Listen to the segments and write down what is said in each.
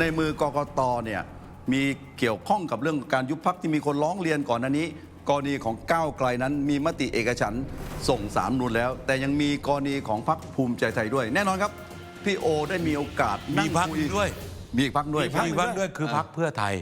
ในมือกกตเนี่ยมีเกี่ยวข้องกับเรื่องการยุบพักที่มีคนร้องเรียนก่อนหน้านี้ กรณีของก้าวไกลนั้นมีมติเอกฉันท์ส่งสามนูนแล้ว แต่ยังมีกรณีของพักภูมิใจไทยด้วย แน่นอนครับพี่โอได้มีโอกาสมีนั่งพักคุด้วย มีอีกพักด้วย มีพักด้วยคือพักเพื่อไทย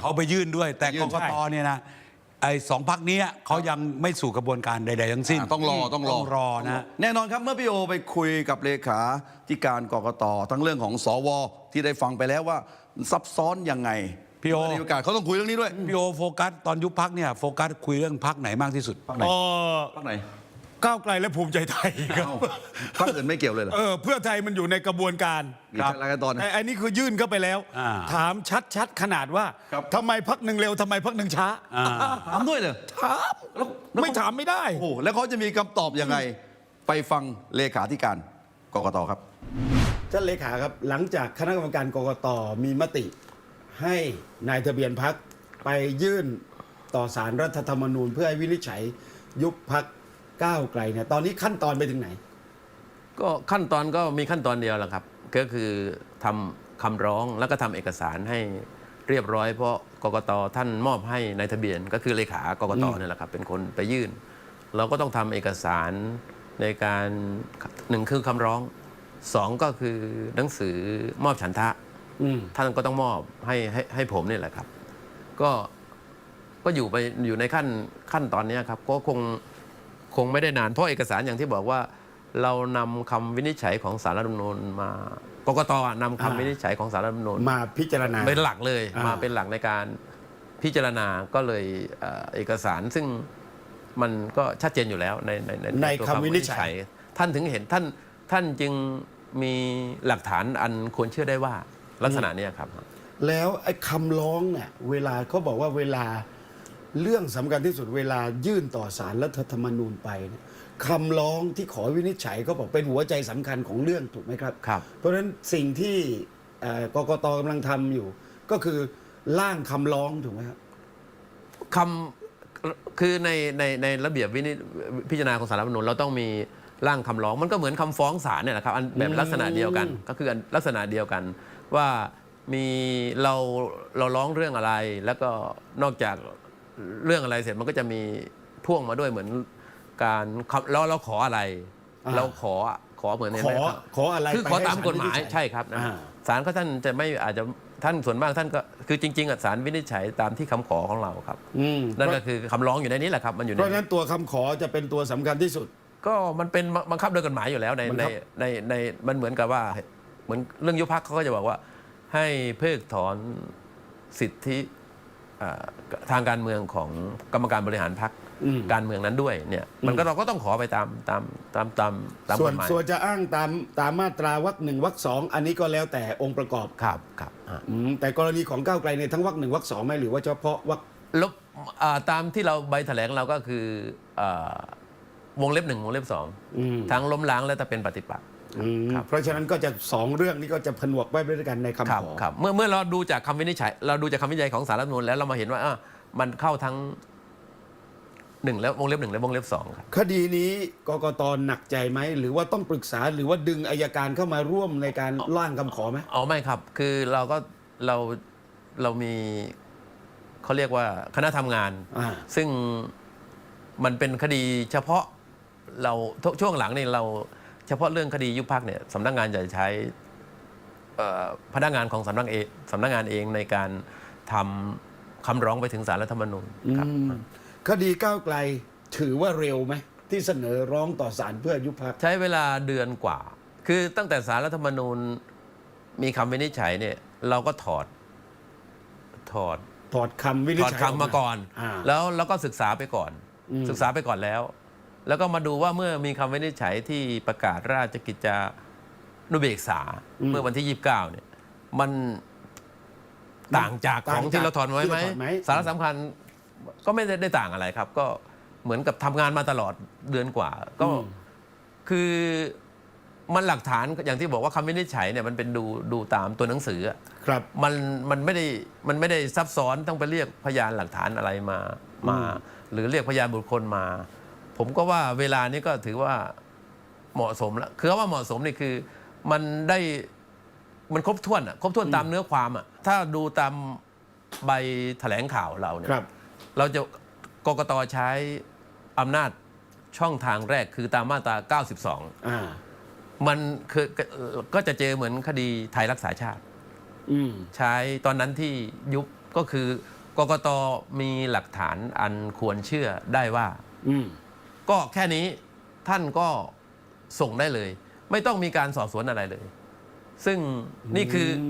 เขาไปยื่นด้วย แต่ยื่กนกตเนี่ยนะ ไอ้สองพักนี้ยเขายังไม่สู่กระบวนการใด ๆ ทั้งสิ้นอะต้องรอต้องรอต้องรอนะ แน่นอนครับเมื่อพี่โอไปคุยกับเลขาธิการกกตทั้งเรื่องของสวที่ได้ฟังไปแล้วว่าซับซ้อนยังไงพี่โอมีโอกาสเขาต้องคุยเรื่องนี้ด้วยพี่โอโฟกัสตอนยุบพักเนี่ยโฟกัสคุยเรื่องพักไหนมากที่สุดพักไหนเออพักไหน ก้าวไกลและภูมิใจไทยครับเอ้าพักอื่นไม่เกี่ยวเลยเหรอ เออเพื่อไทยมันอยู่ในกระบวนการมีอะไรกันตอนไอ้ไอ้นี่คือยื่นเข้าไปแล้ว อ่าถามชัดๆขนาดว่าครับ ทำไมพักหนึ่งเร็วทำไมพักหนึ่งช้าอ่าถามด้วยเลยถามไม่ถามไม่ได้ โอ้โหแล้วเขาจะมีคำตอบยังไง ไปฟังเลขาธิการกกตครับ ท่านเลขาครับ หลังจากคณะกรรมการกกตมีมติ ให้นายทะเบียนพักไปยื่นต่อสารรัฐธรรมนูญ เพื่อให้วินิจฉัยยุบพัก ก้าวไกลเนี่ยตอนนี้ขั้นตอนไปถึงไหน ก็ขั้นตอนก็มีขั้นตอนเดียวแหละครับ ก็คือทำคำร้องแล้วก็ทำเอกสารให้เรียบร้อย เพราะกกตท่านมอบให้ในายทะเบียน ก็คือเลขากกตเนี่ยแหละครับ เป็นคนไปยื่น เราก็ต้องทำเอกสารในการหนึ่งคือคำร้องสองก็คือหนังสือมอบฉันทะ อืม ท่านก็ต้องมอบให้ให้ให้ผมนี่แหละครับ ก็ก็อยู่ไปอยู่ในขั้นขั้นตอนเนี้ยครับ ก็คง คงไม่ได้นาน เพราะเอกสารอย่างที่บอกว่า เรานำคำวินิจฉัยของสารรัฐธรรมนูญมากกตอะนำคำอ่าวินิจฉัยของสารรัฐธรรมนูญ มาพิจารณา เป็นหลักเลยอ่าม มาเป็นหลักในการพิจารณาก็เลยเอ่อเอกสารซึ่งมันก็ชัดเจนอยู่แล้วในในในตัวคำวินิจฉัย ท่านถึงเห็นท่านท่านจึงมีหลักฐานอันควรเชื่อได้ว่าลักษณะเนี้ยครับ แล้วไอ้คำร้องเนี่ยเวลาเขาบอกว่าเวลา เรื่องสำคัญที่สุดเวลายื่นต่อสารรัฐธรรมนูญไปเนี่ยคำร้องที่ขอวินิจฉัยเขาบอกเป็นหัวใจสำคัญของเรื่องถูกไหมครับ ครับ เพราะฉะนั้นสิ่งที่เอ่อกกตกำลังทำอยู่ ก็คือร่างคำร้องถูกไหมครับ คำคือในในในระเบียบวินิพิจารณาของสารรัฐธรรมนูญเราต้องมีร่างคำร้องมันก็เหมือนคำฟ้องศาลเนี่ยแหละครับอันแบบลักษณะเดียวกัน ก็คืออันลักษณะเดียวกัน ว่ามีเราเราร้องเรื่องอะไร แล้วก็นอกจาก เรื่องอะไรเสร็จมันก็จะมีพ่วงมาด้วยเหมือนการคำแล้วเราขออะไรอ่าเราขอขอเหมือนในขอนั้นครับขออะไรคือไปขอให้ตามกฎหมายศลวินิจฉัใช่ครับนะอ่าศาลก็ท่านจะไม่อาจจะท่านส่วนมากท่านก็คือจริงๆอะศาลวินิจฉัยตามที่คำขอของเราครับอืมนั่นก็คือคำร้องอยู่ในนี้แหละครับมันอยู่เพในราะฉะนั้นตัวคำขอจะเป็นตัวสำคัญที่สุด ก็มันเป็นบังคับโดยกฎหมายอยู่แล้วในบังในคับในในมันเหมือนกับว่าเหมือนเรื่องยุบพักเขาก็จะบอกว่า ให้เพิกถอนสิทธิอ่า ทางการเมืองของกรรมการบริหารพักอืมการเมืองนั้นด้วยเนี่ยมันก็เราก็ต้องขอไปตามตามตามตามตามส่กวนฎหมายส่วนจะอ้างตามตามมาตราวรรคหนึ่งวรรคสองอันนี้ก็แล้วแต่องค์ประกอบครับครับอ่าอืมแต่กรณีของก้าวไกลในยทั้งวรรคหนึ่งวรรคสองไหมหรือว่าเฉพาะวรรคแล้วอ่าตามที่เราใบแถลงเราก็คืออ่าวงเล็บหนึ่งวงเล็บสองอืมทั้งล้มล้างและถ้าเป็นปฏิปักษ์ อืมครับ เพราะฉะนั้นก็จะสองเรื่องนี้ก็จะผนวกไว้ด้วยกันในครับคำขอ ครับเมื่อเมื่อเราดูจากคำวินิจฉัย เราดูจากคำวินิจฉัยของสารรัฐธรรมนูญแล้วเรามาเห็นว่าอะมันเข้าทั้งหนึ่งแล้ววงเล็บหนึ่งและวงเล็บสองครับ คดีนี้กกตหนักใจไหม หรือว่าต้องปรึกษาหรือว่าดึงอายการเข้ามาร่วมในการร่างคำขอไหม อ๋อไม่ครับ คือเราก็เราเรามีเขาเรียกว่าคณะทำงาน อ่า ซึ่งมันเป็นคดีเฉพาะเราทุกช่วงหลังนี่เรา เฉพาะเรื่องคดียุบพักเนี่ยสำนักงานจะใช้เอ่อพนักงานของสำนักเองสำนักงานเองในการทำคำร้องไปถึงสารรัฐธรรมนูญครับอืมคดีก้าวไกลถือว่าเร็วไหมที่เสนอร้องต่อศาลเพื่อยุบพักใช้เวลาเดือนกว่า คือตั้งแต่สารรัฐธรรมนูญมีคำวินิจฉัยเนี่ยเราก็ถอดถอดถอดคำวินิจถอดฉัยคำมาก่อนอ่าแล้วแล้วก็ศึกษาไปก่อนอืมศึกษาไปก่อนแล้ว แล้วก็มาดูว่าเมื่อมีคำวินิจฉัยที่ประกาศราชกิจจานุเบกษา เมื่อวันที่ 29 เนี่ย มันต่างจากของที่เราถอนไว้ไหมที่เราถอนไหมสาระสำคัญก็ไม่ได้ได้ต่างอะไรครับ ก็เหมือนกับทำงานมาตลอดเดือนกว่า ก็คือมันหลักฐานอย่างที่บอกว่าคำวินิจฉัยเนี่ยมันเป็นดูดูตามตัวหนังสืออะครับมันมันไม่ได้มันไม่ได้ซับซ้อนต้องไปเรียกพยานหลักฐานอะไรมามา หรือเรียกพยานบุคคลมา ผมก็ว่าเวลานี้ก็ถือว่าเหมาะสมแล้วคือว่าเหมาะสมนี่คือ มันได้มันครบถ้วนอะครบถ้วนตามเนื้อความอะถ้าดูตามใบแถลงข่าวเราเนี่ยครับเราจะกกตใช้อำนาจช่องทางแรกคือตามมาตรา 92 อ่ามันคือก็ก็จะเจอเหมือนคดีไทยรักษาชาติ อืมใช้ตอนนั้นที่ยุบก็คือกกตมีหลักฐานอันควรเชื่อได้ว่า อืม ก็แค่นี้ท่านก็ส่งได้เลย ไม่ต้องมีการสอบสวนอะไรเลย ซึ่งนี่คืออ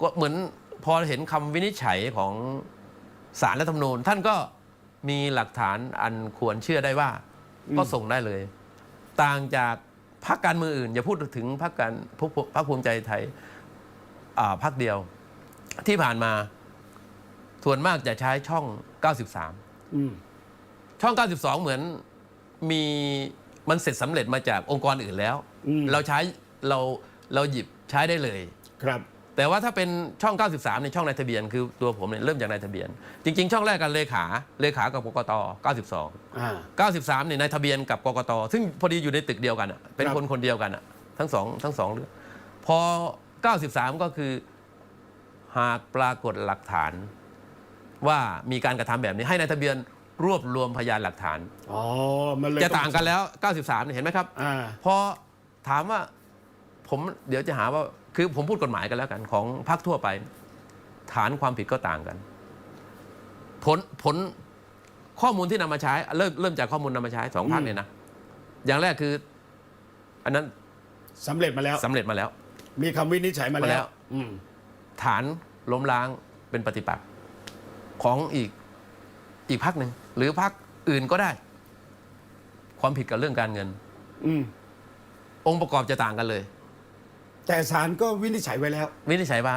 ก็เหมือนพอเห็นคำวินิจฉัยของสารรัฐธรรมนูญ ท่านก็มีหลักฐานอันควรเชื่อได้ว่า ก็ส่งได้เลย ต่างจากพรรคการเมืองอื่น อย่าพูดถึงพรรคการพรรคพรรคภูมิใจไทยอ่าพรรคเดียว ที่ผ่านมาส่วนมากจะใช้ช่อง 93อืมช่อง 92 เหมือน มีมันเสร็จสำเร็จมาจากองค์กรอื่นแล้ว อืม เราใช้เราเราหยิบใช้ได้เลย ครับ แต่ว่าถ้าเป็นช่อง 93ในช่องนายทะเบียนคือตัวผมเนี่ยเริ่มจากนายทะเบียน จริง ๆ ช่องแรกกันเลขาเลขากับกกต 92 อ่า 93เนี่ยนายทะเบียนกับกกต ซึ่งพอดีอยู่ในตึกเดียวกันอะเป็นครับคนคนเดียวกันอะทั้งสองทั้งสองเรื่องพอ 93 ก็คือหากปรากฏหลักฐานว่ามีการกระทำแบบนี้ให้นายทะเบียน รวบรวมพยานหลักฐาน อ๋อมันเลยจะต่างกันแล้ว 93เนี่ยเห็นไหมครับ อ่า พอถามว่าผมเดี๋ยวจะหาว่าคือผมพูดกฎหมายกันแล้วกันของพรรคทั่วไป ฐานความผิดก็ต่างกัน ผลผลข้อมูลที่นำมาใช้เริ่มเริ่มจากข้อมูลนำมาใช้สองพรรคอืมเนี่ยนะอย่างแรกคือ อันนั้นสำเร็จมาแล้ว สำเร็จมาแล้ว มีคำวินิจฉัยมามาแล้แล้ว ว อืม ฐานล้มล้างเป็นปฏิปักษ์ของอีกอีกพรรคหนึ่ง หรือพรรคอื่นก็ได้ ความผิดกับเรื่องการเงิน อืมองค์ประกอบจะต่างกันเลย แต่ศาลก็วินิจฉัยไว้แล้ว วินิจฉัยว่า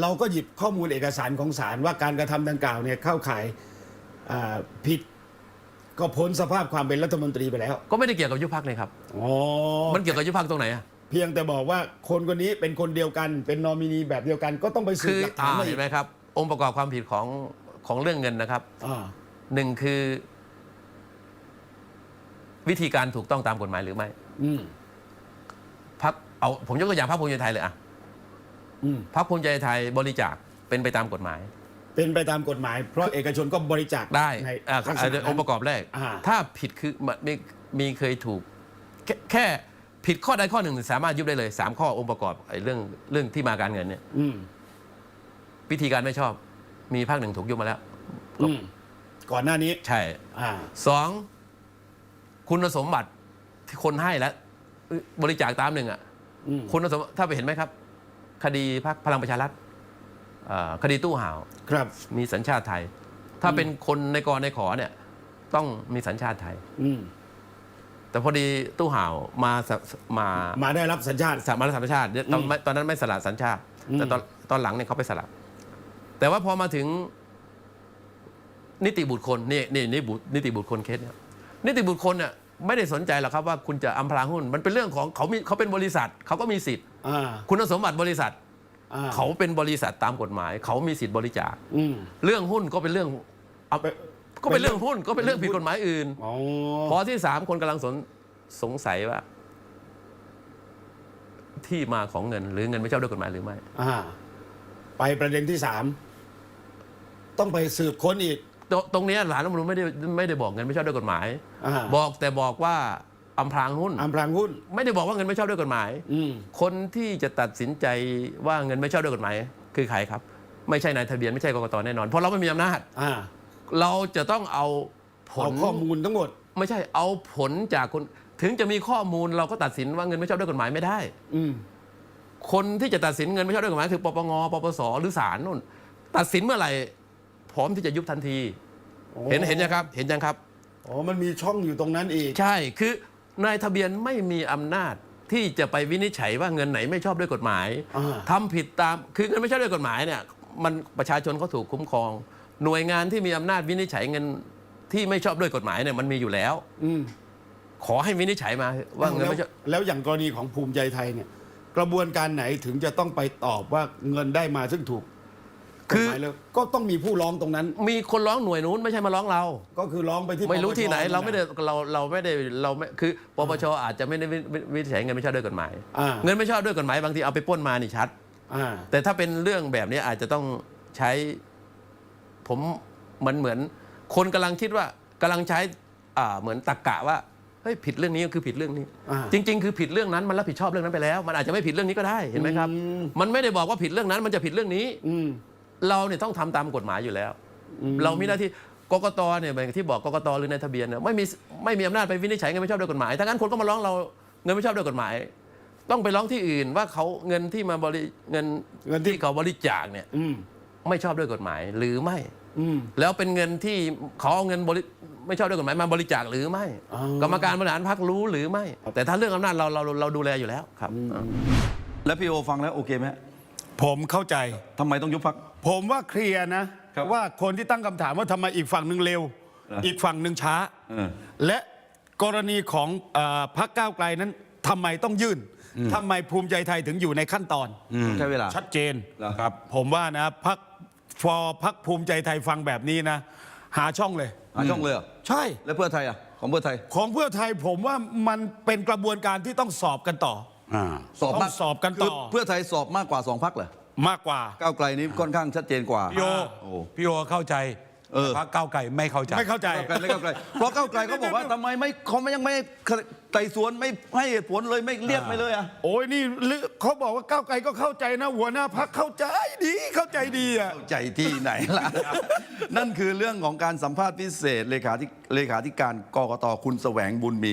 เราก็หยิบข้อมูลเอกสารของศาลว่าการกระทำดังกล่าวเนี่ยเข้าข่ายอ่าผิดก็พ้นสภาพความเป็นรัฐมนตรีไปแล้วก็ไม่ได้เกี่ยวกับยุบพักเลยครับ อ๋อมันเกี่ยวกับยุบพักตรงไหนอะเพียงแต่บอกว่าคนคนนี้เป็นคนเดียวกัน เป็นนอมินีแบบเดียวกันก็ต้องไปสืคืบอหลักฐาอ่านมาอีเห็กนไหมครับ องค์ประกอบความผิดของของเรื่องเงินนะครับ อ่า หนึ่งคือ วิธีการถูกต้องตามกฎหมายหรือไม่อืมพักเอาผมยกตัวอย่างพรรคภูมิใจไทยเลยอะอืมพรรคภูมิใจไทยบริจาคเป็นไปตามกฎหมาย เป็นไปตามกฎหมาย เพราะเอกชนก็บริจาคได้ในอ่าลักษอ่าณะนั้นองค์ประกอบแรก อ่า ถ้าผิดคือมันมีมีเคยถูกแค่แค่ผิดข้อใดข้อหนึ่งสามารถยุบได้เลยสามข้อองค์ประกอบไอ้เรื่องเรื่องที่มาการเงินเนี่ยอืมวิธีการไม่ชอบ มีภาคหนึ่งถูกยุบมาแล้ว อืม ก่อนหน้านี้ใช่อ่าสองคุณสมบัติที่คนให้แล้วเอ้ยบริจาคตามหนึ่งอะอืมคุณสมบัติถ้าไปเห็นไหมครับ คดีพรรคพลังประชารัฐเอ่อคดีตู้ห่าว ครับ มีสัญชาติไทย ถ้าเป็นคนในกรในขอเนี่ย ต้องมีสัญชาติไทย อืมแต่พอดีตู้ห่าวมาสมามาได้รับสัญชาติ สามาสัญชาติเนี่ยตอนไม่ตอนนั้นไม่สละสัญชาติ อืม แต่ตอนตอนหลังเนี่ยเขาไปสละแต่ว่าพอมาถึง นิติบุตรคนนี่นี่นี่บุตรนิติบุตรคนเคสเนี่ยนิติบุตรคนเนี่ยไม่ได้สนใจหรอกครับว่าคุณจะอำพรางหุ้น มันเป็นเรื่องของเขามีเขาเป็นบริษัทเขาก็มีสิทธิ์ อ่าคุณสมบัติบริษัท อ่าเขาเป็นบริษัทตามกฎหมาย เขามีสิทธิ์บริจาคอืม เรื่องหุ้นก็เป็นเรื่องเอาเป็น ก็เป็นเรื่องหุ้นก็เป็นเรื่องผิดกฎหมายอื่น อ๋อพอที่สามคนกำลังสนสงสัยว่า ที่มาของเงิน หรือเงินไม่ชอบด้วยกฎหมายหรือไม่ อ่า ไปประเด็นที่สามต้องไปสืบค้นอีก ตรงตรงเนี้ยหลานรัฐธรรมนุนไม่ได้ไม่ได้บอกเงินไม่ชอบด้วยกฎหมาย อ่า บอกแต่บอกว่าอำพรางหุ้น อำพรางหุ้น ไม่ได้บอกว่าเงินไม่ชอบด้วยกฎหมาย อืม คนที่จะตัดสินใจว่าเงินไม่ชอบด้วยกฎหมาย คือใครครับ ไม่ใช่นายทะเบียนไม่ใช่กกตแน่นอน เพราะเราไม่มีอำนาจ อ่าเราจะต้องเอาผเอาลข้อมูลทั้งหมด ไม่ใช่เอาผลจากคน ถึงจะมีข้อมูลเราก็ตัดสินว่าเงินไม่ชอบด้วยกฎหมายไม่ได้ อืม คนที่จะตัดสินเงินไม่ชอบด้วยกฎหมายคือปปงปปสหรือศาลนู่น ตัดสินเมื่อไหร่ พร้อมที่จะยุบทันที โอ้เห็นเห็นยังครับ เห็นยังครับ อ๋อมันมีช่องอยู่ตรงนั้นอีก ใช่คือนายทะเบียนไม่มีอำนาจที่จะไปวินิจฉัยว่าเงินไหนไม่ชอบด้วยกฎหมายอ่า ทำผิดตามคือเงินไม่ชอบด้วยกฎหมายเนี่ยมันประชาชนเขาถูกคุ้มครอง หน่วยงานที่มีอำนาจวินิจฉัยเงินที่ไม่ชอบด้วยกฎหมายเนี่ยมันมีอยู่แล้ว อืมขอให้วินิจฉัยมาว่าเงินแล้วไม่ชอบแล้วอย่างกรณีของภูมิใจไทยเนี่ย กระบวนการไหนถึงจะต้องไปตอบว่าเงินได้มาซึ่งถูก กฎหมายแล้วก็ต้องมีผู้ร้องตรงนั้น มีคนร้องหน่วยนู้นไม่ใช่มาร้องเรา ก็คือร้องไปที่ไม่รู้ที่ไหนปปชเราไม่ได้เราเราไม่ได้เราไม่คือปปชอาจจะไม่ได้วิวิวินิจฉัยเงินไม่ชอบด้วยกฎหมาย อ่าเงินไม่ชอบด้วยกฎหมายบางทีเอาไปปล้นมานี่ชัด อ่าแต่ถ้าเป็นเรื่องแบบนี้อาจจะต้องใช้ ผมมันเหมือน คนกำลังคิดว่ากำลังใช้อ่าเหมือนตรกกะว่าเฮ้ยผิดเรื่องนี้ก็คือผิดเรื่องนี้ อ่า จริง ๆ คือผิดเรื่องนั้นมันรับผิดชอบเรื่องนั้นไปแล้ว มันอาจจะไม่ผิดเรื่องนี้ก็ได้เห็นไหมครับมันไม่ได้บอกว่าผิดเรื่องนั้นมันจะผิดเรื่องนี้ อืม เราเนี่ยต้องทำตามกฎหมายอยู่แล้ว เรามีหน้าที่กกตเนี่ยอย่างที่บอกกกตหรือในทะเบียนเนี่ยไม่มีไม่มีอำนาจไปวินิจฉัยเงินไม่ชอบด้วยกฎหมายถ้างั้นคนก็มาร้องเราเงินไม่ชอบด้วยกฎหมาย ต้องไปร้องที่อื่นว่าเขาเงินที่มาบริเงินเงินที่ที่เขาบริจาคเนี่ยอืมไม่ชอบด้วยกฎหมายหรือไม่อืมแล้วเป็นเงินที่เขาเอาเงินบริไม่ชอบด้วยกฎหมายมาบริจาคหรือไม่อ๋อกรรมการบริหารพรรครู้หรือไม่ แต่ถ้าเรื่องอำนาจเราเราเราดูแลอยู่แล้วครับ แล้วพี่โอฟังแล้วโอเคไหมฮะผมเข้าใจทำไมต้องยุบพัก ผมว่าเคลียร์นะ ครับว่าคนที่ตั้งคำถามว่าทำไมอีกฝั่งหนึ่งเร็วเหรออีอีกฝั่งหนึ่งช้า เออ และกรณีของเออพรรคก้าวไกลนั้นทำไมต้องยื่นทำไมภูมิใจไทยถึงอยู่ในขั้นตอน ใช้เวลา ชัดเจนเหรอครับ ผมว่านะพักฟอพักภูมิใจไทยฟังแบบนี้นะ หาช่องเลย หาช่องเลยเหรอใช่ แล้วเพื่อไทยอะ ของเพื่อไทย ของเพื่อไทยผมว่ามันเป็นกระบวนการที่ต้องสอบกันต่อ อ่า สอบต้องมากสอบกันต่อ คืเพื่อไทยสอบมากกว่าสองพักเหรอ มากกว่าก้าวไกลนี้ค่อนข้างชัดเจนกว่า พี่โอโอ้พี่โอเข้าใจเออ แต่พรรคก้าวไกลไม่เข้าใจ ไม่เข้าใจ ก้าวไกลไม่ก้าวไกลเพราะก้าวไกลเขาบอกว่าทำไมไม่เขาไม่ยังไม่ไต่สวนไม่ให้เหตุผลเลยไม่เรียกไม่เลยอะ โอ้ยนี่ลึเขาบอกว่าก้าวไกลก็เข้าใจนะ หัวหน้าพักเข้าใจดีเข้าใจดีอะ เข้าใจที่ไหนล่ะ นั่นคือเรื่องของการสัมภาษณ์พิเศษ เลขาธิเลขาธิการกกตคุณแสวงบุญมี